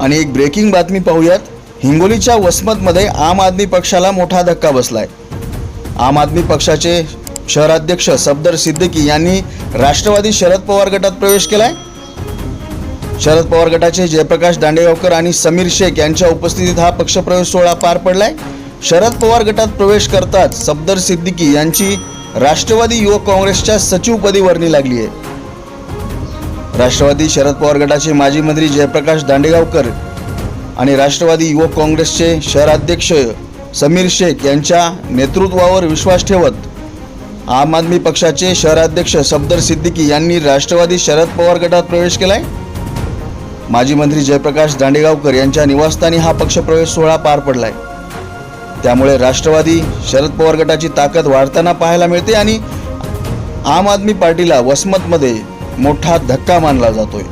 आणि एक ब्रेकिंग बातमी पाहूयात. हिंगोलीच्या वसमतमध्ये आम आदमी पक्षाला मोठा धक्का बसलाय. आम आदमी पक्षाचे शहराध्यक्ष सफदर सिद्दीकी यांनी राष्ट्रवादी शरद पवार गटात प्रवेश केलाय. शरद पवार गटाचे जयप्रकाश दांडेगावकर आणि समीर शेख यांच्या उपस्थितीत हा पक्षप्रवेश सोहळा पार पडलाय. शरद पवार गटात प्रवेश करताच सफदर सिद्दीकी यांची राष्ट्रवादी युवक काँग्रेसच्या सचिवपदी वर्णी लागली आहे राष्ट्रवादी शरद पवार गटाचे माजी मंत्री जयप्रकाश दांडेगावकर आणि राष्ट्रवादी युवक काँग्रेसचे शहराध्यक्ष समीर शेख यांच्या नेतृत्वावर विश्वास ठेवत आम आदमी पक्षाचे शहराध्यक्ष सफदर सिद्दीकी यांनी राष्ट्रवादी शरद पवार गटात प्रवेश केलाय. माजी मंत्री जयप्रकाश दांडेगावकर यांच्या निवासस्थानी हा पक्षप्रवेश सोहळा पार पडलाय. त्यामुळे राष्ट्रवादी शरद पवार गटाची ताकद वाढताना पाहायला मिळते आणि आम आदमी पार्टीला वसमतमध्ये मोठा धक्का मानला जातोय.